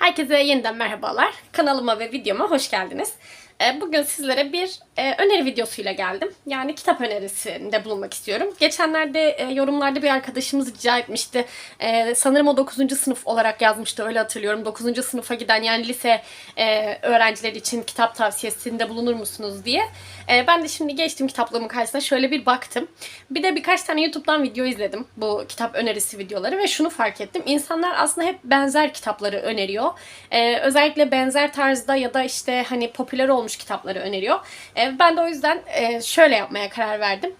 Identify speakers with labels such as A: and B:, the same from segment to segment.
A: Herkese yeniden merhabalar. Kanalıma ve videoma hoş geldiniz. Ee, Bugün sizlere bir e, öneri videosuyla geldim. Yani kitap önerisinde bulunmak istiyorum. Geçenlerde e, yorumlarda bir arkadaşımız rica etmişti. E, Sanırım o 9. sınıf olarak yazmıştı öyle hatırlıyorum. 9. sınıfa giden yani lise e, öğrencileri için kitap tavsiyesinde bulunur musunuz diye. E, Ben de şimdi geçtim kitaplığımın karşısına şöyle bir baktım. Bir de birkaç tane YouTube'dan video izledim bu kitap önerisi videoları ve şunu fark ettim. İnsanlar aslında hep benzer kitapları öneriyor. Özellikle benzer tarzda ya da işte hani popüler olmuş kitapları öneriyor. Ee, ben de o yüzden e, şöyle yapmaya karar verdim.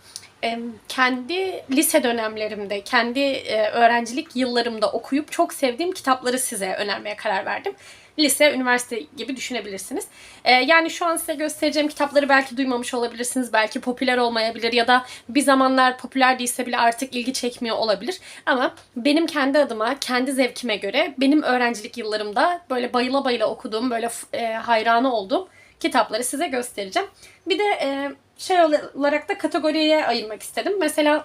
A: Ee, kendi lise dönemlerimde, kendi e, öğrencilik yıllarımda okuyup çok sevdiğim kitapları size önermeye karar verdim. Lise, üniversite gibi düşünebilirsiniz. Yani şu an size göstereceğim kitapları belki duymamış olabilirsiniz. Belki popüler olmayabilir ya da bir zamanlar popüler değilse bile artık ilgi çekmiyor olabilir. Ama benim kendi adıma, kendi zevkime göre benim öğrencilik yıllarımda böyle bayıla bayıla okuduğum, böyle e, hayranı olduğum kitapları size göstereceğim. Bir de e, şey olarak da kategoriye ayırmak istedim. Mesela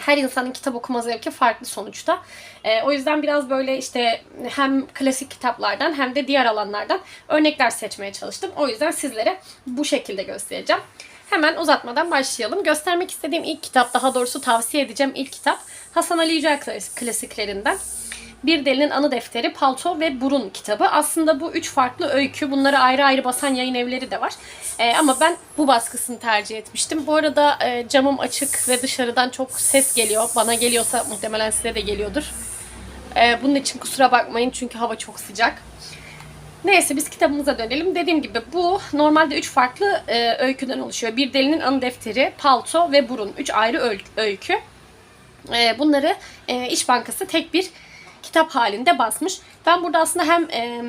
A: her insanın kitap okuma zevki farklı sonuçta. Ee, o yüzden biraz böyle işte hem klasik kitaplardan hem de diğer alanlardan örnekler seçmeye çalıştım. O yüzden sizlere bu şekilde göstereceğim. Hemen uzatmadan başlayalım. Göstermek istediğim ilk kitap, daha doğrusu tavsiye edeceğim ilk kitap Hasan Ali Yücel klas- klasiklerinden. Bir Delinin Anı Defteri, Palto ve Burun kitabı. Aslında bu üç farklı öykü. Bunları ayrı ayrı basan yayın evleri de var. Ee, ama ben bu baskısını tercih etmiştim. Bu arada e, camım açık ve dışarıdan çok ses geliyor. Bana geliyorsa muhtemelen size de geliyordur. Ee, bunun için kusura bakmayın çünkü hava çok sıcak. Neyse biz kitabımıza dönelim. Dediğim gibi bu normalde üç farklı e, öyküden oluşuyor. Bir Delinin Anı Defteri, Palto ve Burun. Üç ayrı öl- öykü. E, bunları e, İş Bankası tek bir kitap halinde basmış. Ben burada aslında hem e,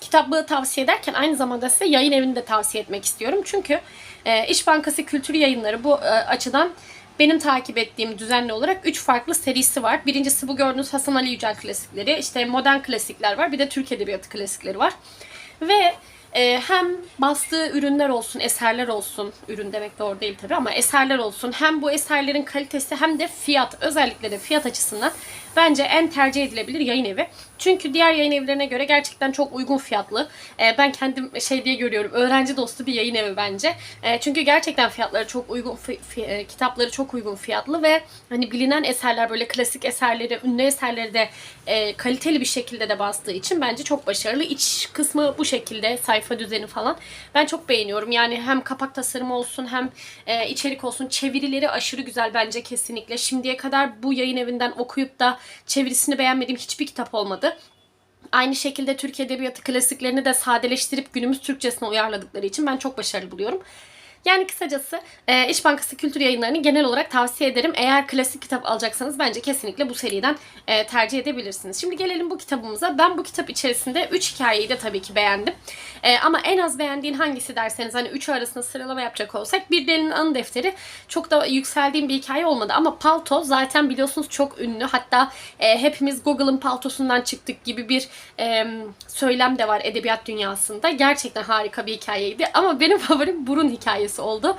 A: kitabı tavsiye ederken aynı zamanda size yayın evini de tavsiye etmek istiyorum. Çünkü e, İş Bankası Kültür Yayınları bu e, açıdan benim takip ettiğim düzenli olarak 3 farklı serisi var. Birincisi bu gördüğünüz Hasan Ali Yücel klasikleri. işte modern klasikler var. Bir de Türk Edebiyatı klasikleri var. Ve e, hem bastığı ürünler olsun, eserler olsun, ürün demek doğru değil tabii ama eserler olsun. Hem bu eserlerin kalitesi hem de fiyat, özellikle de fiyat açısından bence en tercih edilebilir yayın evi. Çünkü diğer yayın evlerine göre gerçekten çok uygun fiyatlı. E, ben kendim şey diye görüyorum, öğrenci dostu bir yayın evi bence. E, çünkü gerçekten fiyatları çok uygun, fi- e, kitapları çok uygun fiyatlı ve hani bilinen eserler böyle klasik eserleri, ünlü eserleri de e, kaliteli bir şekilde de bastığı için bence çok başarılı. İç kısmı bu şekilde, sayfa düzeni falan. Ben çok beğeniyorum. Yani hem kapak tasarımı olsun hem e, içerik olsun. Çevirileri aşırı güzel bence kesinlikle. Şimdiye kadar bu yayın evinden okuyup da çevirisini beğenmediğim hiçbir kitap olmadı. Aynı şekilde Türk Edebiyatı klasiklerini de sadeleştirip günümüz Türkçesine uyarladıkları için ben çok başarılı buluyorum. Yani kısacası e, İş Bankası Kültür Yayınları'nı genel olarak tavsiye ederim. Eğer klasik kitap alacaksanız bence kesinlikle bu seriden e, tercih edebilirsiniz. Şimdi gelelim bu kitabımıza. Ben bu kitap içerisinde 3 hikayeyi de tabii ki beğendim. E, ama en az beğendiğin hangisi derseniz hani üçü arasında sıralama yapacak olsak Bir Delinin Anı Defteri çok da yükseldiğim bir hikaye olmadı. Ama Palto zaten biliyorsunuz çok ünlü. Hatta e, hepimiz Google'ın paltosundan çıktık gibi bir e, söylem de var edebiyat dünyasında. Gerçekten harika bir hikayeydi. Ama benim favorim Burun hikayesi oldu.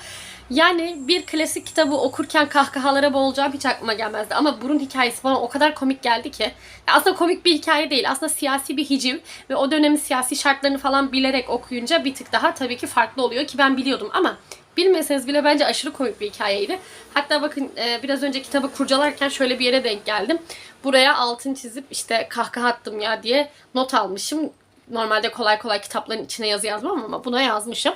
A: Yani bir klasik kitabı okurken kahkahalara boğulacağım hiç aklıma gelmezdi. Ama Burun hikayesi bana o kadar komik geldi ki. Ya Aslında komik bir hikaye değil. Aslında siyasi bir hiciv ve o dönemin siyasi şartlarını falan bilerek okuyunca bir tık daha tabii ki farklı oluyor ki ben biliyordum ama bilmeseniz bile bence aşırı komik bir hikayeydi. Hatta bakın e, biraz önce kitabı kurcalarken şöyle bir yere denk geldim. Buraya altın çizip işte kahkaha attım ya diye not almışım. Normalde kolay kolay kitapların içine yazı yazmam ama buna yazmışım.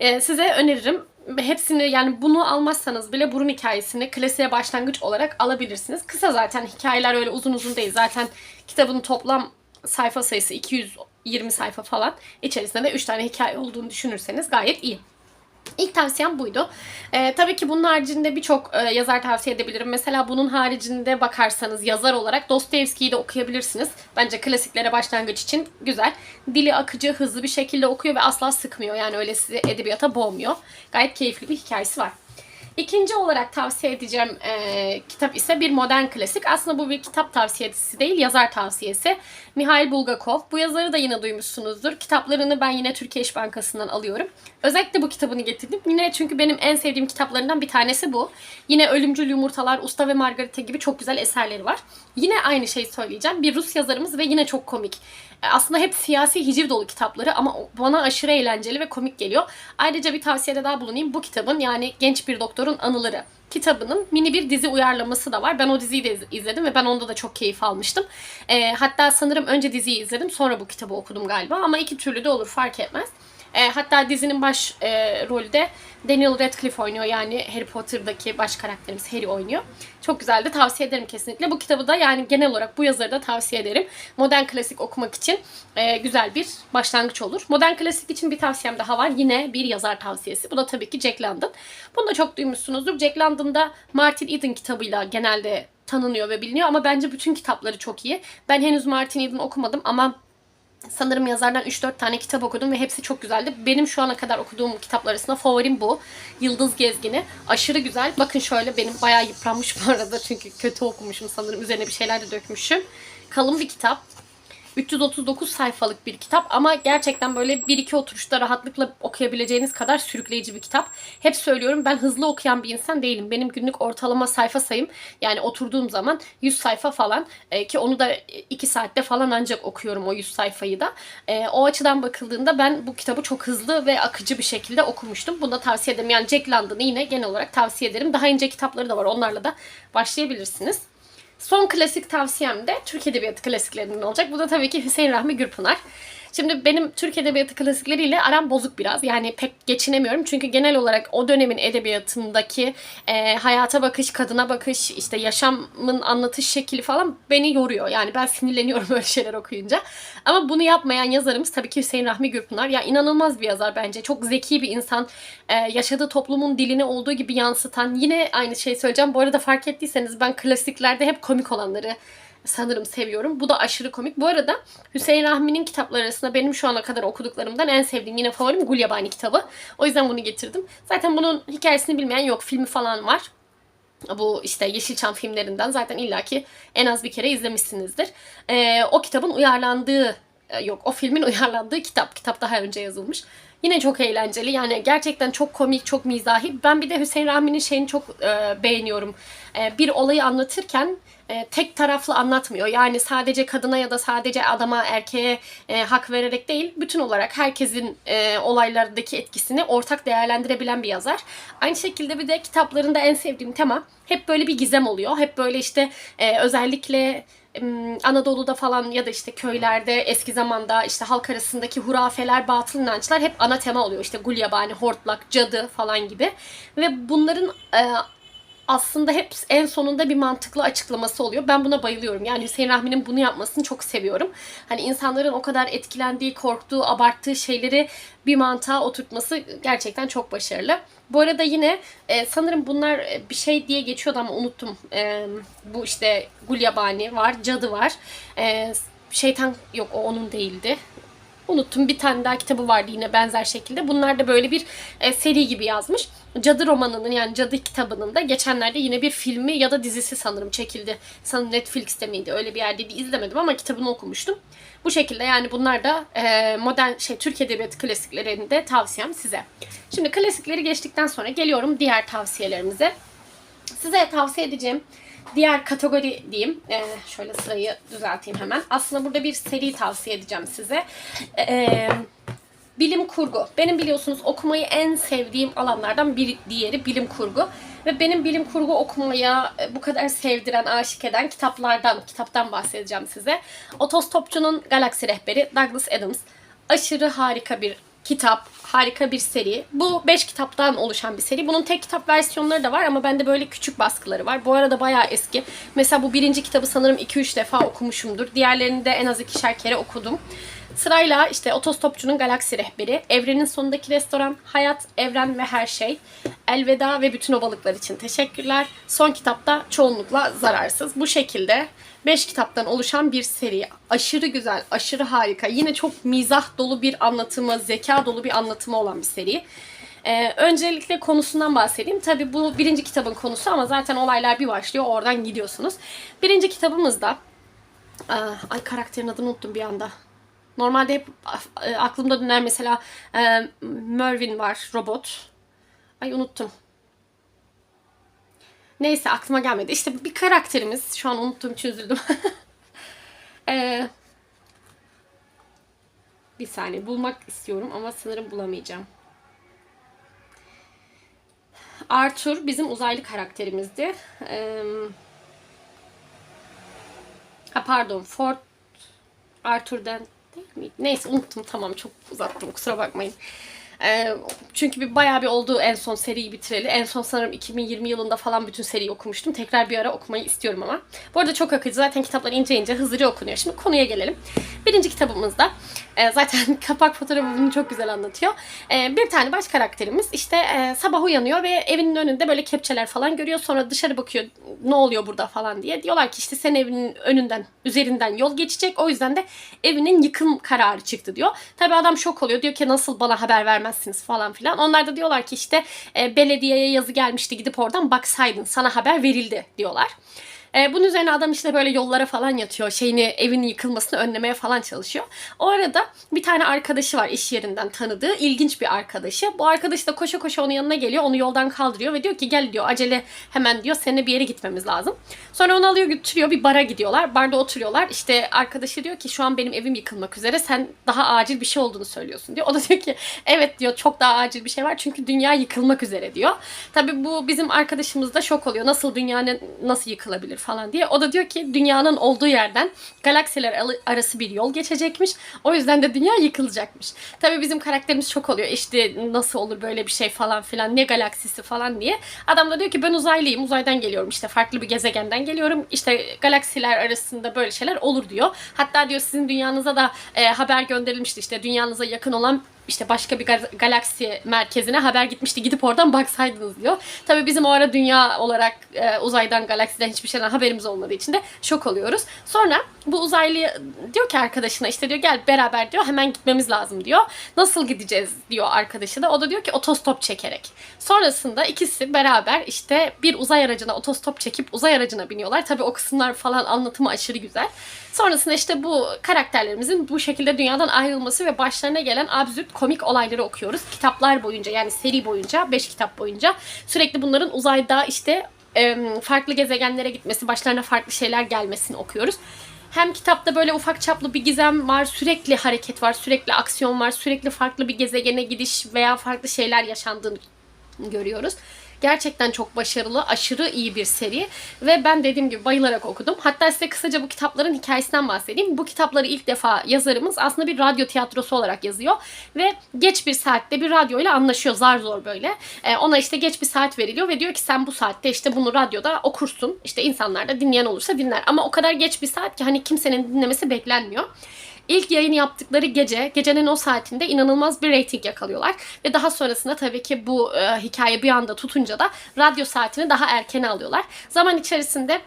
A: E, size öneririm. Hepsini yani bunu almazsanız bile burun hikayesini klasiğe başlangıç olarak alabilirsiniz. Kısa zaten hikayeler öyle uzun uzun değil. Zaten kitabın toplam sayfa sayısı 220 sayfa falan. İçerisinde de 3 tane hikaye olduğunu düşünürseniz gayet iyi. İlk tavsiyem buydu. Ee, tabii ki bunun haricinde birçok e, yazar tavsiye edebilirim. Mesela bunun haricinde bakarsanız yazar olarak Dostoyevski'yi de okuyabilirsiniz. Bence klasiklere başlangıç için güzel. Dili akıcı, hızlı bir şekilde okuyor ve asla sıkmıyor. Yani öyle sizi edebiyata boğmuyor. Gayet keyifli bir hikayesi var. İkinci olarak tavsiye edeceğim e, kitap ise bir modern klasik. Aslında bu bir kitap tavsiyesi değil, yazar tavsiyesi. Mihail Bulgakov. Bu yazarı da yine duymuşsunuzdur. Kitaplarını ben yine Türkiye İş Bankası'ndan alıyorum. Özellikle bu kitabını getirdim. Yine çünkü benim en sevdiğim kitaplarından bir tanesi bu. Yine Ölümcül Yumurtalar, Usta ve Margarita gibi çok güzel eserleri var. Yine aynı şeyi söyleyeceğim. Bir Rus yazarımız ve yine çok komik. E, Aslında hep siyasi hiciv dolu kitapları ama bana aşırı eğlenceli ve komik geliyor. Ayrıca bir tavsiyede daha bulunayım. Bu kitabın yani Genç Bir Doktorun Anıları kitabının mini bir dizi uyarlaması da var. Ben o diziyi de iz- izledim ve ben onda da çok keyif almıştım. E, hatta sanırım önce diziyi izledim sonra bu kitabı okudum galiba ama iki türlü de olur fark etmez. E, hatta dizinin baş e, rolü de Daniel Radcliffe oynuyor. Yani Harry Potter'daki baş karakterimiz Harry oynuyor. Çok güzeldi. Tavsiye ederim kesinlikle. Bu kitabı da yani genel olarak bu yazarı da tavsiye ederim. Modern klasik okumak için e, güzel bir başlangıç olur. Modern klasik için bir tavsiyem daha var. Yine bir yazar tavsiyesi. Bu da tabii ki Jack London. Bunu da çok duymuşsunuzdur. Jack London da Martin Eden kitabıyla genelde tanınıyor ve biliniyor ama bence bütün kitapları çok iyi. Ben henüz Martin Eden okumadım ama Sanırım yazardan 3-4 tane kitap okudum ve hepsi çok güzeldi. Benim şu ana kadar okuduğum kitaplar arasında favorim bu. Yıldız Gezgini. Aşırı güzel. Bakın şöyle benim bayağı yıpranmış bu arada çünkü kötü okumuşum sanırım. Üzerine bir şeyler de dökmüşüm. Kalın bir kitap. 339 sayfalık bir kitap ama gerçekten böyle bir iki oturuşta rahatlıkla okuyabileceğiniz kadar sürükleyici bir kitap. Hep söylüyorum ben hızlı okuyan bir insan değilim. Benim günlük ortalama sayfa sayım yani oturduğum zaman 100 sayfa falan e, ki onu da 2 saatte falan ancak okuyorum o 100 sayfayı da. E, o açıdan bakıldığında ben bu kitabı çok hızlı ve akıcı bir şekilde okumuştum. Bunu da tavsiye ederim. Yani Jack London'ı yine genel olarak tavsiye ederim. Daha ince kitapları da var. Onlarla da başlayabilirsiniz. Son klasik tavsiyem de Türk Edebiyatı klasiklerinden olacak. Bu da tabii ki Hüseyin Rahmi Gürpınar. Şimdi benim Türk Edebiyatı klasikleriyle aram bozuk biraz. Yani pek geçinemiyorum. Çünkü genel olarak o dönemin edebiyatındaki e, hayata bakış, kadına bakış, işte yaşamın anlatış şekli falan beni yoruyor. Yani ben sinirleniyorum öyle şeyler okuyunca. Ama bunu yapmayan yazarımız tabii ki Hüseyin Rahmi Gürpınar. Ya inanılmaz bir yazar bence. Çok zeki bir insan. E, yaşadığı toplumun dilini olduğu gibi yansıtan. Yine aynı şeyi söyleyeceğim. Bu arada fark ettiyseniz ben klasiklerde hep komik olanları sanırım seviyorum. Bu da aşırı komik. Bu arada Hüseyin Rahmi'nin kitapları arasında benim şu ana kadar okuduklarımdan en sevdiğim yine favorim Gulyabani kitabı. O yüzden bunu getirdim. Zaten bunun hikayesini bilmeyen yok. Filmi falan var. Bu işte Yeşilçam filmlerinden zaten illaki en az bir kere izlemişsinizdir. Ee, o kitabın uyarlandığı e, yok o filmin uyarlandığı kitap. Kitap daha önce yazılmış. Yine çok eğlenceli. Yani gerçekten çok komik, çok mizahi. Ben bir de Hüseyin Rahmi'nin şeyini çok e, beğeniyorum. E, bir olayı anlatırken e, tek taraflı anlatmıyor. Yani sadece kadına ya da sadece adama, erkeğe e, hak vererek değil, bütün olarak herkesin e, olaylardaki etkisini ortak değerlendirebilen bir yazar. Aynı şekilde bir de kitaplarında en sevdiğim tema hep böyle bir gizem oluyor. Hep böyle işte e, özellikle Anadolu'da falan ya da işte köylerde eski zamanda işte halk arasındaki hurafeler, batıl inançlar hep ana tema oluyor. İşte gulyabani, hortlak, cadı falan gibi. Ve bunların e, aslında hep en sonunda bir mantıklı açıklaması oluyor. Ben buna bayılıyorum. Yani Hüseyin Rahmi'nin bunu yapmasını çok seviyorum. Hani insanların o kadar etkilendiği, korktuğu, abarttığı şeyleri bir mantığa oturtması gerçekten çok başarılı. Bu arada yine e, sanırım bunlar e, bir şey diye geçiyordu ama unuttum. E, bu işte Gulyabani var, Cadı var. E, şeytan yok o onun değildi. Unuttum bir tane daha kitabı vardı yine benzer şekilde. Bunlar da böyle bir e, seri gibi yazmış. Cadı romanının yani Cadı kitabının da geçenlerde yine bir filmi ya da dizisi sanırım çekildi. Sanırım Netflix'te miydi öyle bir yerdeydi izlemedim ama kitabını okumuştum. Bu şekilde yani bunlar da e, modern şey Türk Edebiyatı klasiklerinde tavsiyem size. Şimdi klasikleri geçtikten sonra geliyorum diğer tavsiyelerimize. Size tavsiye edeceğim diğer kategori diyeyim. Ee, şöyle sırayı düzelteyim hemen. Aslında burada bir seri tavsiye edeceğim size. Ee, bilim kurgu. Benim biliyorsunuz okumayı en sevdiğim alanlardan bir diğeri bilim kurgu. Ve benim bilim kurgu okumaya e, bu kadar sevdiren, aşık eden kitaplardan, kitaptan bahsedeceğim size. Otostopçunun Galaksi Rehberi Douglas Adams. Aşırı harika bir kitap, harika bir seri. Bu 5 kitaptan oluşan bir seri. Bunun tek kitap versiyonları da var ama bende böyle küçük baskıları var. Bu arada bayağı eski. Mesela bu birinci kitabı sanırım 2-3 defa okumuşumdur. Diğerlerini de en az ikişer kere okudum. Sırayla işte Otostopçunun Galaksi Rehberi, Evrenin Sonundaki Restoran, Hayat, Evren ve Her Şey, Elveda ve Bütün o Balıklar için teşekkürler. Son kitapta çoğunlukla zararsız. Bu şekilde 5 kitaptan oluşan bir seri. Aşırı güzel, aşırı harika. Yine çok mizah dolu bir anlatımı, zeka dolu bir anlatımı olan bir seri. Ee, öncelikle konusundan bahsedeyim. Tabii bu birinci kitabın konusu ama zaten olaylar bir başlıyor. Oradan gidiyorsunuz. Birinci kitabımızda... Aa, ay karakterin adını unuttum bir anda. Normalde hep e, aklımda döner mesela e, Mervin var, robot. Ay unuttum. Neyse aklıma gelmedi. İşte bir karakterimiz. Şu an unuttuğum için üzüldüm. Ee, bir saniye bulmak istiyorum ama sanırım bulamayacağım. Arthur bizim uzaylı karakterimizdi. Ee, ha pardon Ford Arthur'dan değil miydi? Neyse unuttum tamam çok uzattım kusura bakmayın. Ee, çünkü bir bayağı bir oldu en son seriyi bitireli. En son sanırım 2020 yılında falan bütün seriyi okumuştum. Tekrar bir ara okumayı istiyorum ama. Bu arada çok akıcı. Zaten kitaplar ince ince hızlıca okunuyor. Şimdi konuya gelelim. Birinci kitabımızda e, zaten kapak fotoğrafı bunu çok güzel anlatıyor. E, bir tane baş karakterimiz işte e, sabah uyanıyor ve evinin önünde böyle kepçeler falan görüyor. Sonra dışarı bakıyor ne oluyor burada falan diye. Diyorlar ki işte senin evinin önünden, üzerinden yol geçecek. O yüzden de evinin yıkım kararı çıktı diyor. Tabii adam şok oluyor. Diyor ki nasıl bana haber vermezsiniz falan filan. Onlar da diyorlar ki işte e, belediyeye yazı gelmişti gidip oradan baksaydın sana haber verildi diyorlar. E, bunun üzerine adam işte böyle yollara falan yatıyor. Şeyini evinin yıkılmasını önlemeye falan çalışıyor. O arada bir tane arkadaşı var iş yerinden tanıdığı. ilginç bir arkadaşı. Bu arkadaş da koşa koşa onun yanına geliyor. Onu yoldan kaldırıyor ve diyor ki gel diyor acele hemen diyor seninle bir yere gitmemiz lazım. Sonra onu alıyor götürüyor bir bara gidiyorlar. Barda oturuyorlar. İşte arkadaşı diyor ki şu an benim evim yıkılmak üzere. Sen daha acil bir şey olduğunu söylüyorsun diyor. O da diyor ki evet diyor çok daha acil bir şey var. Çünkü dünya yıkılmak üzere diyor. Tabii bu bizim arkadaşımız da şok oluyor. Nasıl dünyanın nasıl yıkılabilir falan diye. O da diyor ki dünyanın olduğu yerden galaksiler arası bir yol geçecekmiş. O yüzden de dünya yıkılacakmış. Tabii bizim karakterimiz çok oluyor. İşte nasıl olur böyle bir şey falan filan ne galaksisi falan diye. Adam da diyor ki ben uzaylıyım. Uzaydan geliyorum işte farklı bir gezegenden geliyorum. İşte galaksiler arasında böyle şeyler olur diyor. Hatta diyor sizin dünyanıza da e, haber gönderilmişti. İşte dünyanıza yakın olan işte başka bir galaksi merkezine haber gitmişti. Gidip oradan baksaydınız diyor. Tabii bizim o ara dünya olarak e, uzaydan, galaksiden hiçbir şeyden haberimiz olmadığı için de şok oluyoruz. Sonra bu uzaylı diyor ki arkadaşına işte diyor gel beraber diyor hemen gitmemiz lazım diyor. Nasıl gideceğiz diyor arkadaşı da. O da diyor ki otostop çekerek. Sonrasında ikisi beraber işte bir uzay aracına otostop çekip uzay aracına biniyorlar. Tabii o kısımlar falan anlatımı aşırı güzel. Sonrasında işte bu karakterlerimizin bu şekilde dünyadan ayrılması ve başlarına gelen absürt komik olayları okuyoruz. Kitaplar boyunca yani seri boyunca 5 kitap boyunca sürekli bunların uzayda işte farklı gezegenlere gitmesi, başlarına farklı şeyler gelmesini okuyoruz. Hem kitapta böyle ufak çaplı bir gizem var, sürekli hareket var, sürekli aksiyon var, sürekli farklı bir gezegene gidiş veya farklı şeyler yaşandığını görüyoruz. Gerçekten çok başarılı, aşırı iyi bir seri ve ben dediğim gibi bayılarak okudum. Hatta size kısaca bu kitapların hikayesinden bahsedeyim. Bu kitapları ilk defa yazarımız aslında bir radyo tiyatrosu olarak yazıyor ve geç bir saatte bir radyo ile anlaşıyor zar zor böyle. Ee, ona işte geç bir saat veriliyor ve diyor ki sen bu saatte işte bunu radyoda okursun. İşte insanlar da dinleyen olursa dinler. Ama o kadar geç bir saat ki hani kimsenin dinlemesi beklenmiyor. İlk yayını yaptıkları gece, gecenin o saatinde inanılmaz bir reyting yakalıyorlar. Ve daha sonrasında tabii ki bu e, hikaye bir anda tutunca da radyo saatini daha erken alıyorlar. Zaman içerisinde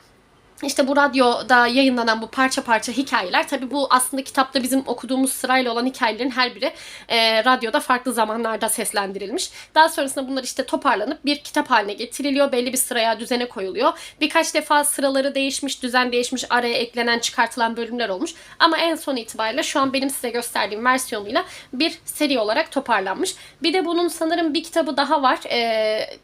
A: işte bu radyoda yayınlanan bu parça parça hikayeler tabii bu aslında kitapta bizim okuduğumuz sırayla olan hikayelerin her biri e, radyoda farklı zamanlarda seslendirilmiş. Daha sonrasında bunlar işte toparlanıp bir kitap haline getiriliyor. Belli bir sıraya düzene koyuluyor. Birkaç defa sıraları değişmiş, düzen değişmiş, araya eklenen, çıkartılan bölümler olmuş. Ama en son itibariyle şu an benim size gösterdiğim versiyonuyla bir seri olarak toparlanmış. Bir de bunun sanırım bir kitabı daha var. Eee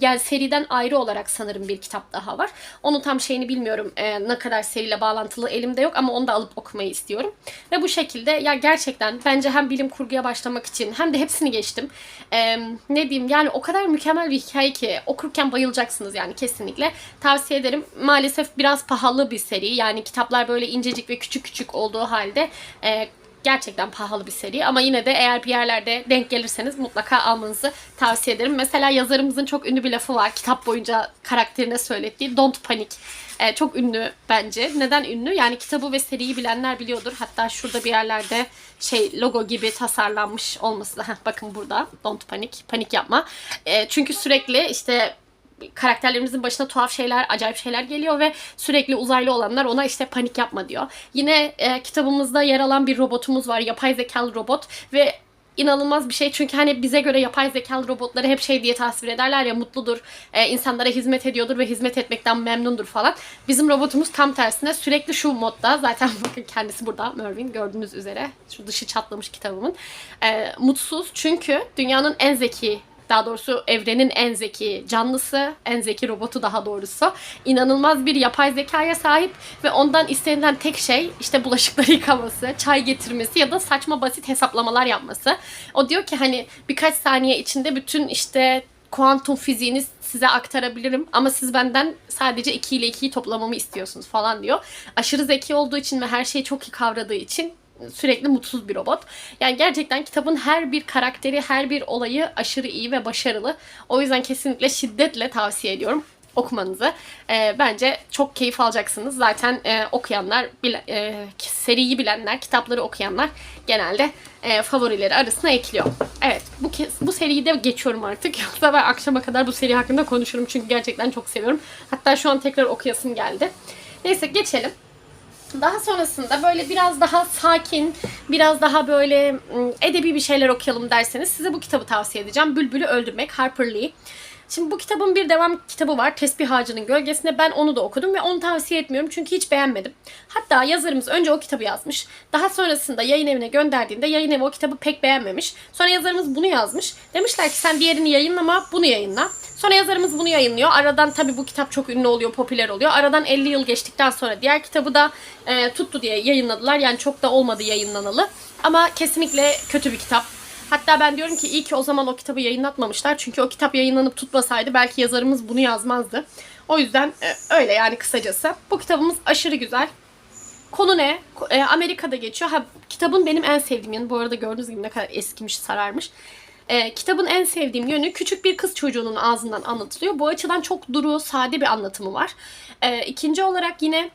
A: yani seriden ayrı olarak sanırım bir kitap daha var. Onun tam şeyini bilmiyorum e, ne kadar seriyle bağlantılı elimde yok ama onu da alıp okumayı istiyorum. Ve bu şekilde ya gerçekten bence hem bilim kurguya başlamak için hem de hepsini geçtim. E, ne diyeyim yani o kadar mükemmel bir hikaye ki okurken bayılacaksınız yani kesinlikle. Tavsiye ederim. Maalesef biraz pahalı bir seri. Yani kitaplar böyle incecik ve küçük küçük olduğu halde e, gerçekten pahalı bir seri ama yine de eğer bir yerlerde denk gelirseniz mutlaka almanızı tavsiye ederim. Mesela yazarımızın çok ünlü bir lafı var. Kitap boyunca karakterine söylediği Don't Panic. Ee, çok ünlü bence. Neden ünlü? Yani kitabı ve seriyi bilenler biliyordur. Hatta şurada bir yerlerde şey logo gibi tasarlanmış olması da. Heh, bakın burada. Don't Panic. Panik yapma. Ee, çünkü sürekli işte karakterlerimizin başına tuhaf şeyler, acayip şeyler geliyor ve sürekli uzaylı olanlar ona işte panik yapma diyor. Yine e, kitabımızda yer alan bir robotumuz var. Yapay zekalı robot ve inanılmaz bir şey. Çünkü hani bize göre yapay zekalı robotları hep şey diye tasvir ederler ya mutludur, e, insanlara hizmet ediyordur ve hizmet etmekten memnundur falan. Bizim robotumuz tam tersine sürekli şu modda. Zaten bakın kendisi burada Mervin gördüğünüz üzere. Şu dışı çatlamış kitabımın. E, mutsuz çünkü dünyanın en zeki daha doğrusu evrenin en zeki canlısı, en zeki robotu daha doğrusu. İnanılmaz bir yapay zekaya sahip ve ondan istenilen tek şey işte bulaşıkları yıkaması, çay getirmesi ya da saçma basit hesaplamalar yapması. O diyor ki hani birkaç saniye içinde bütün işte kuantum fiziğini size aktarabilirim ama siz benden sadece 2 ile 2'yi toplamamı istiyorsunuz falan diyor. Aşırı zeki olduğu için ve her şeyi çok iyi kavradığı için sürekli mutsuz bir robot. Yani gerçekten kitabın her bir karakteri, her bir olayı aşırı iyi ve başarılı. O yüzden kesinlikle şiddetle tavsiye ediyorum okumanızı. Ee, bence çok keyif alacaksınız. Zaten e, okuyanlar, bile, e, seriyi bilenler, kitapları okuyanlar genelde e, favorileri arasına ekliyor. Evet, bu bu seriyi de geçiyorum artık. Yoksa ben akşama kadar bu seri hakkında konuşurum çünkü gerçekten çok seviyorum. Hatta şu an tekrar okuyasım geldi. Neyse geçelim. Daha sonrasında böyle biraz daha sakin, biraz daha böyle ım, edebi bir şeyler okuyalım derseniz size bu kitabı tavsiye edeceğim. Bülbül'ü Öldürmek, Harper Lee. Şimdi bu kitabın bir devam kitabı var. Tesbih Ağacı'nın Gölgesinde. Ben onu da okudum ve onu tavsiye etmiyorum çünkü hiç beğenmedim. Hatta yazarımız önce o kitabı yazmış. Daha sonrasında yayın evine gönderdiğinde yayın evi o kitabı pek beğenmemiş. Sonra yazarımız bunu yazmış. Demişler ki sen diğerini yayınlama, bunu yayınla. Sonra yazarımız bunu yayınlıyor. Aradan tabii bu kitap çok ünlü oluyor, popüler oluyor. Aradan 50 yıl geçtikten sonra diğer kitabı da e, tuttu diye yayınladılar. Yani çok da olmadı yayınlanalı. Ama kesinlikle kötü bir kitap. Hatta ben diyorum ki iyi ki o zaman o kitabı yayınlatmamışlar. Çünkü o kitap yayınlanıp tutmasaydı belki yazarımız bunu yazmazdı. O yüzden e, öyle yani kısacası. Bu kitabımız aşırı güzel. Konu ne? E, Amerika'da geçiyor. Ha, kitabın benim en sevdiğim yanı. Bu arada gördüğünüz gibi ne kadar eskimiş, sararmış. E, kitabın en sevdiğim yönü küçük bir kız çocuğunun ağzından anlatılıyor. Bu açıdan çok duru, sade bir anlatımı var. E, ikinci olarak yine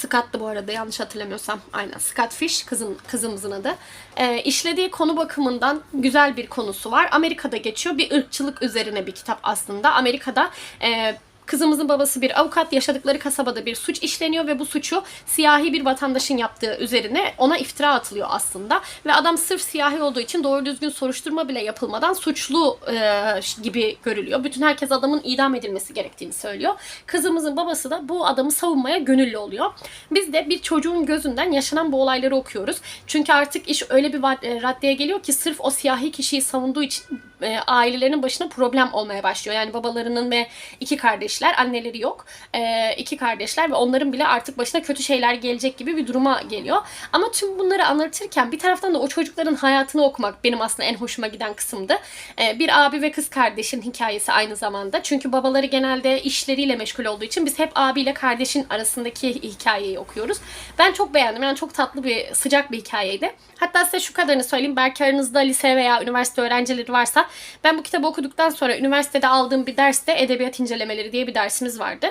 A: Scott'tı bu arada yanlış hatırlamıyorsam. Aynen Scott Fish kızın, kızımızın adı. Ee, işlediği konu bakımından güzel bir konusu var. Amerika'da geçiyor. Bir ırkçılık üzerine bir kitap aslında. Amerika'da e, Kızımızın babası bir avukat, yaşadıkları kasabada bir suç işleniyor ve bu suçu siyahi bir vatandaşın yaptığı üzerine ona iftira atılıyor aslında. Ve adam sırf siyahi olduğu için doğru düzgün soruşturma bile yapılmadan suçlu e, gibi görülüyor. Bütün herkes adamın idam edilmesi gerektiğini söylüyor. Kızımızın babası da bu adamı savunmaya gönüllü oluyor. Biz de bir çocuğun gözünden yaşanan bu olayları okuyoruz. Çünkü artık iş öyle bir e, raddeye geliyor ki sırf o siyahi kişiyi savunduğu için e, ailelerinin başına problem olmaya başlıyor. Yani babalarının ve iki kardeşler, anneleri yok. E, iki kardeşler ve onların bile artık başına kötü şeyler gelecek gibi bir duruma geliyor. Ama tüm bunları anlatırken bir taraftan da o çocukların hayatını okumak benim aslında en hoşuma giden kısımdı. E, bir abi ve kız kardeşin hikayesi aynı zamanda. Çünkü babaları genelde işleriyle meşgul olduğu için biz hep abiyle kardeşin arasındaki hikayeyi okuyoruz. Ben çok beğendim. Yani çok tatlı bir, sıcak bir hikayeydi. Hatta size şu kadarını söyleyeyim. Belki aranızda lise veya üniversite öğrencileri varsa ben bu kitabı okuduktan sonra üniversitede aldığım bir derste edebiyat incelemeleri diye bir dersimiz vardı.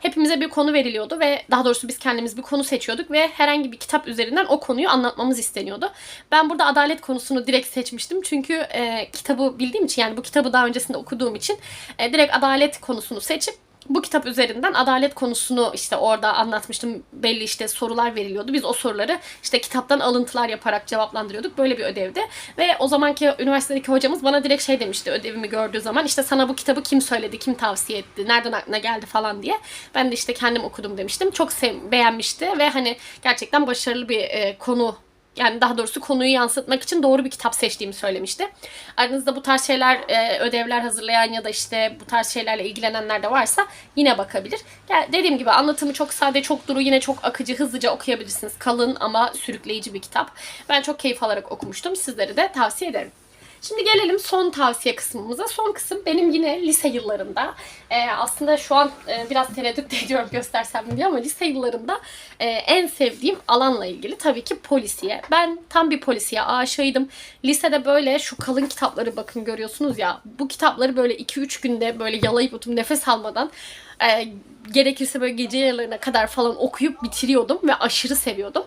A: Hepimize bir konu veriliyordu ve daha doğrusu biz kendimiz bir konu seçiyorduk ve herhangi bir kitap üzerinden o konuyu anlatmamız isteniyordu. Ben burada adalet konusunu direkt seçmiştim çünkü e, kitabı bildiğim için yani bu kitabı daha öncesinde okuduğum için e, direkt adalet konusunu seçip bu kitap üzerinden adalet konusunu işte orada anlatmıştım. Belli işte sorular veriliyordu. Biz o soruları işte kitaptan alıntılar yaparak cevaplandırıyorduk. Böyle bir ödevdi. Ve o zamanki üniversitedeki hocamız bana direkt şey demişti ödevimi gördüğü zaman. işte sana bu kitabı kim söyledi, kim tavsiye etti, nereden aklına geldi falan diye. Ben de işte kendim okudum demiştim. Çok sev beğenmişti ve hani gerçekten başarılı bir e, konu yani daha doğrusu konuyu yansıtmak için doğru bir kitap seçtiğimi söylemişti. Aranızda bu tarz şeyler, e, ödevler hazırlayan ya da işte bu tarz şeylerle ilgilenenler de varsa yine bakabilir. Yani dediğim gibi anlatımı çok sade, çok duru, yine çok akıcı, hızlıca okuyabilirsiniz. Kalın ama sürükleyici bir kitap. Ben çok keyif alarak okumuştum. Sizlere de tavsiye ederim. Şimdi gelelim son tavsiye kısmımıza. Son kısım benim yine lise yıllarında. Ee, aslında şu an e, biraz tereddüt ediyorum göstersem diye ama lise yıllarında e, en sevdiğim alanla ilgili tabii ki polisiye. Ben tam bir polisiye aşığıydım. Lisede böyle şu kalın kitapları bakın görüyorsunuz ya. Bu kitapları böyle 2-3 günde böyle yalayıp oturup nefes almadan e, gerekirse böyle gece yarılarına kadar falan okuyup bitiriyordum ve aşırı seviyordum.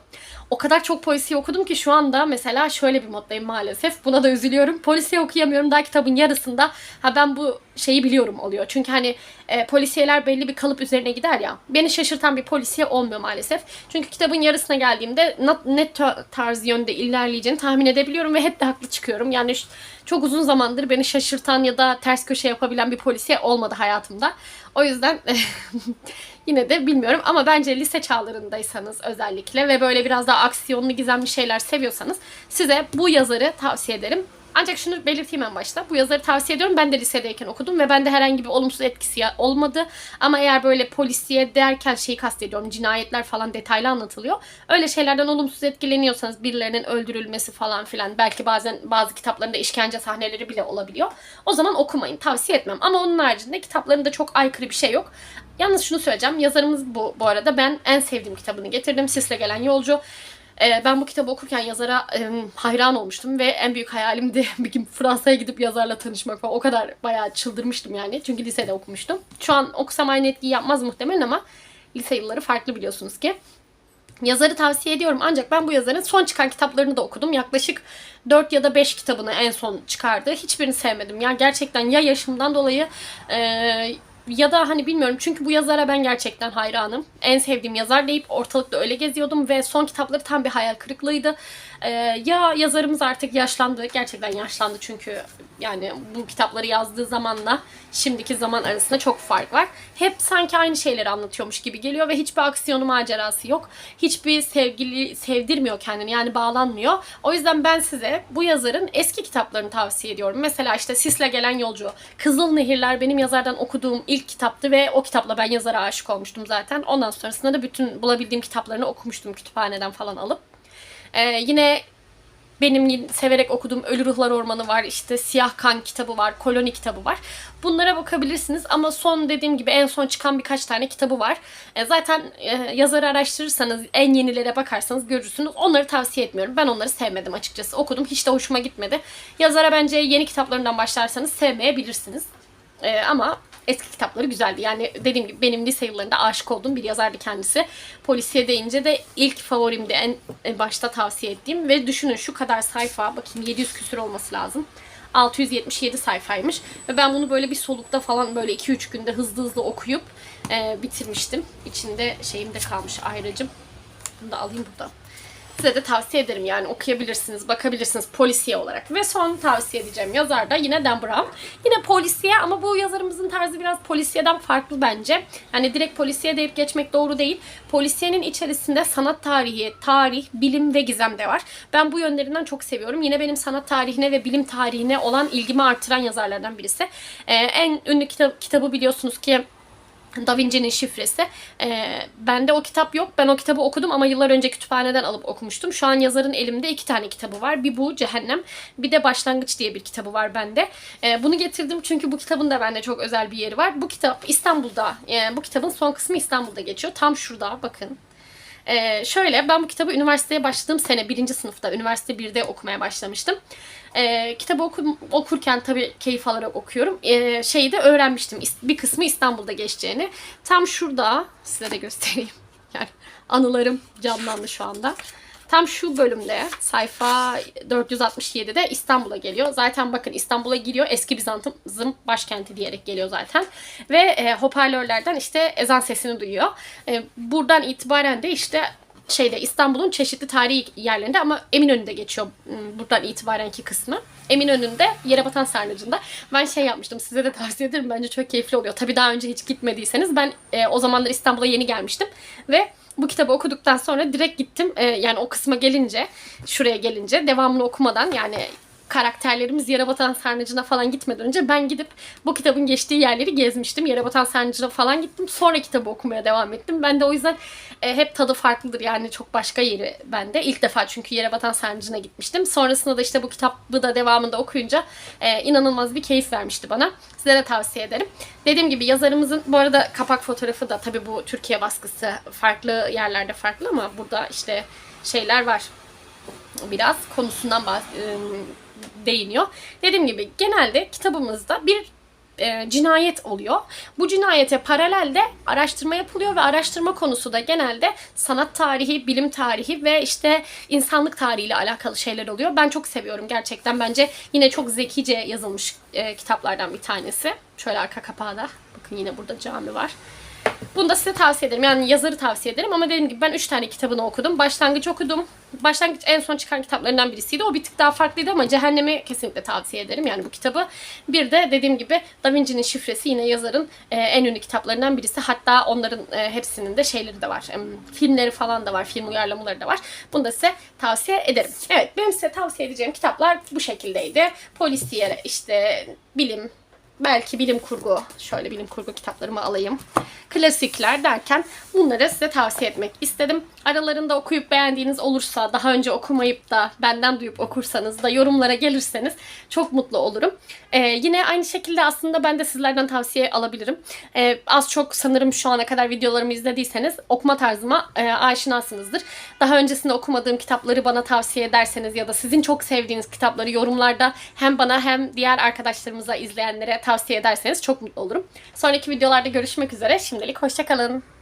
A: O kadar çok polisiye okudum ki şu anda mesela şöyle bir moddayım maalesef. Buna da üzülüyorum. Polisiye okuyamıyorum. Daha kitabın yarısında ha ben bu şeyi biliyorum oluyor. Çünkü hani e, polisiyeler belli bir kalıp üzerine gider ya. Beni şaşırtan bir polisiye olmuyor maalesef. Çünkü kitabın yarısına geldiğimde ne ta- tarz yönde ilerleyeceğini tahmin edebiliyorum ve hep de haklı çıkıyorum. Yani ş- çok uzun zamandır beni şaşırtan ya da ters köşe yapabilen bir polisiye olmadı hayatımda. O yüzden yine de bilmiyorum ama bence lise çağlarındaysanız özellikle ve böyle biraz daha aksiyonlu gizemli şeyler seviyorsanız size bu yazarı tavsiye ederim. Ancak şunu belirteyim en başta. Bu yazarı tavsiye ediyorum. Ben de lisedeyken okudum ve bende herhangi bir olumsuz etkisi olmadı. Ama eğer böyle polisiye derken şeyi kastediyorum. Cinayetler falan detaylı anlatılıyor. Öyle şeylerden olumsuz etkileniyorsanız birilerinin öldürülmesi falan filan belki bazen bazı kitaplarında işkence sahneleri bile olabiliyor. O zaman okumayın. Tavsiye etmem. Ama onun haricinde kitaplarında çok aykırı bir şey yok. Yalnız şunu söyleyeceğim. Yazarımız bu bu arada. Ben en sevdiğim kitabını getirdim. Sisle Gelen Yolcu. Ee, ben bu kitabı okurken yazara hayran olmuştum ve en büyük hayalimdi bir gün Fransa'ya gidip yazarla tanışmak falan. O kadar bayağı çıldırmıştım yani. Çünkü lisede okumuştum. Şu an okusam aynı etkiyi yapmaz muhtemelen ama lise yılları farklı biliyorsunuz ki. Yazarı tavsiye ediyorum ancak ben bu yazarın son çıkan kitaplarını da okudum. Yaklaşık 4 ya da 5 kitabını en son çıkardı. Hiçbirini sevmedim. Ya gerçekten ya yaşımdan dolayı e, ya da hani bilmiyorum çünkü bu yazara ben gerçekten hayranım. En sevdiğim yazar deyip ortalıkta öyle geziyordum ve son kitapları tam bir hayal kırıklığıydı. E, ya yazarımız artık yaşlandı. Gerçekten yaşlandı çünkü yani bu kitapları yazdığı zamanla şimdiki zaman arasında çok fark var. Hep sanki aynı şeyleri anlatıyormuş gibi geliyor ve hiçbir aksiyonu macerası yok. Hiçbir sevgili sevdirmiyor kendini yani bağlanmıyor. O yüzden ben size bu yazarın eski kitaplarını tavsiye ediyorum. Mesela işte Sisle Gelen Yolcu, Kızıl Nehirler benim yazardan okuduğum ilk kitaptı ve o kitapla ben yazara aşık olmuştum zaten. Ondan sonrasında da bütün bulabildiğim kitaplarını okumuştum kütüphaneden falan alıp. Ee, yine benim severek okuduğum Ölü Ruhlar Ormanı var, işte Siyah Kan kitabı var, Koloni kitabı var. Bunlara bakabilirsiniz ama son dediğim gibi en son çıkan birkaç tane kitabı var. E, zaten e, yazarı araştırırsanız, en yenilere bakarsanız görürsünüz. Onları tavsiye etmiyorum. Ben onları sevmedim açıkçası. Okudum, hiç de hoşuma gitmedi. Yazara bence yeni kitaplarından başlarsanız sevmeyebilirsiniz. E, ama eski kitapları güzeldi. Yani dediğim gibi benim lise yıllarında aşık olduğum bir yazardı kendisi. Polisiye deyince de ilk favorimdi. En, başta tavsiye ettiğim. Ve düşünün şu kadar sayfa. Bakayım 700 küsür olması lazım. 677 sayfaymış. Ve ben bunu böyle bir solukta falan böyle 2-3 günde hızlı hızlı okuyup e, bitirmiştim. İçinde şeyim de kalmış ayrıcım. Bunu da alayım buradan. Size de tavsiye ederim yani okuyabilirsiniz, bakabilirsiniz polisiye olarak. Ve son tavsiye edeceğim yazar da yine Dan Brown. Yine polisiye ama bu yazarımızın tarzı biraz polisiyeden farklı bence. Yani direkt polisiye deyip geçmek doğru değil. Polisiyenin içerisinde sanat tarihi, tarih, bilim ve gizem de var. Ben bu yönlerinden çok seviyorum. Yine benim sanat tarihine ve bilim tarihine olan ilgimi artıran yazarlardan birisi. Ee, en ünlü kitabı biliyorsunuz ki Da Vinci'nin şifresi. Ee, bende o kitap yok. Ben o kitabı okudum ama yıllar önce kütüphaneden alıp okumuştum. Şu an yazarın elimde iki tane kitabı var. Bir bu Cehennem. Bir de Başlangıç diye bir kitabı var bende. Ee, bunu getirdim çünkü bu kitabın da bende çok özel bir yeri var. Bu kitap İstanbul'da. e, bu kitabın son kısmı İstanbul'da geçiyor. Tam şurada bakın. Ee, şöyle ben bu kitabı üniversiteye başladığım sene birinci sınıfta üniversite 1'de okumaya başlamıştım. Ee, kitabı oku- okurken tabii keyif alarak okuyorum. Ee, şeyi de öğrenmiştim. Bir kısmı İstanbul'da geçeceğini. Tam şurada size de göstereyim. Yani anılarım canlandı şu anda. Tam şu bölümde sayfa 467'de İstanbul'a geliyor. Zaten bakın İstanbul'a giriyor. Eski Bizant'ın başkenti diyerek geliyor zaten. Ve e, hoparlörlerden işte ezan sesini duyuyor. E, buradan itibaren de işte şeyde İstanbul'un çeşitli tarihi yerlerinde ama Eminönü'nde geçiyor m, buradan itibarenki kısmı. Eminönü'nde Yerebatan Sarnıcı'nda. Ben şey yapmıştım size de tavsiye ederim bence çok keyifli oluyor. Tabii daha önce hiç gitmediyseniz ben e, o zamanlar İstanbul'a yeni gelmiştim ve bu kitabı okuduktan sonra direkt gittim. E, yani o kısma gelince, şuraya gelince devamını okumadan yani karakterlerimiz Yerebatan Sarnıcı'na falan gitmeden önce ben gidip bu kitabın geçtiği yerleri gezmiştim. Yerebatan Sarnıcı'na falan gittim. Sonra kitabı okumaya devam ettim. Ben de o yüzden e, hep tadı farklıdır. Yani çok başka yeri bende. İlk defa çünkü Yerebatan Sarnıcı'na gitmiştim. Sonrasında da işte bu kitabı da devamında okuyunca e, inanılmaz bir keyif vermişti bana. Size de tavsiye ederim. Dediğim gibi yazarımızın bu arada kapak fotoğrafı da tabii bu Türkiye baskısı farklı yerlerde farklı ama burada işte şeyler var biraz konusundan bahs- değiniyor. Dediğim gibi genelde kitabımızda bir e, cinayet oluyor. Bu cinayete paralel de araştırma yapılıyor ve araştırma konusu da genelde sanat tarihi, bilim tarihi ve işte insanlık tarihiyle alakalı şeyler oluyor. Ben çok seviyorum gerçekten. Bence yine çok zekice yazılmış e, kitaplardan bir tanesi. Şöyle arka kapağı da. Bakın yine burada cami var. Bunu da size tavsiye ederim. Yani yazarı tavsiye ederim ama dediğim gibi ben 3 tane kitabını okudum. Başlangıç okudum. Başlangıç en son çıkan kitaplarından birisiydi. O bir tık daha farklıydı ama Cehennem'i kesinlikle tavsiye ederim. Yani bu kitabı. Bir de dediğim gibi Da Vinci'nin şifresi yine yazarın e, en ünlü kitaplarından birisi. Hatta onların e, hepsinin de şeyleri de var. Filmleri falan da var. Film uyarlamaları da var. Bunu da size tavsiye ederim. Evet benim size tavsiye edeceğim kitaplar bu şekildeydi. Polisiye işte bilim, belki bilim kurgu, şöyle bilim kurgu kitaplarımı alayım. Klasikler derken bunları size tavsiye etmek istedim. Aralarında okuyup beğendiğiniz olursa, daha önce okumayıp da benden duyup okursanız da yorumlara gelirseniz çok mutlu olurum. Ee, yine aynı şekilde aslında ben de sizlerden tavsiye alabilirim. Ee, az çok sanırım şu ana kadar videolarımı izlediyseniz okuma tarzıma e, aşinasınızdır. Daha öncesinde okumadığım kitapları bana tavsiye ederseniz ya da sizin çok sevdiğiniz kitapları yorumlarda hem bana hem diğer arkadaşlarımıza izleyenlere tavsiye ederseniz çok mutlu olurum. Sonraki videolarda görüşmek üzere. Şimdilik hoşçakalın.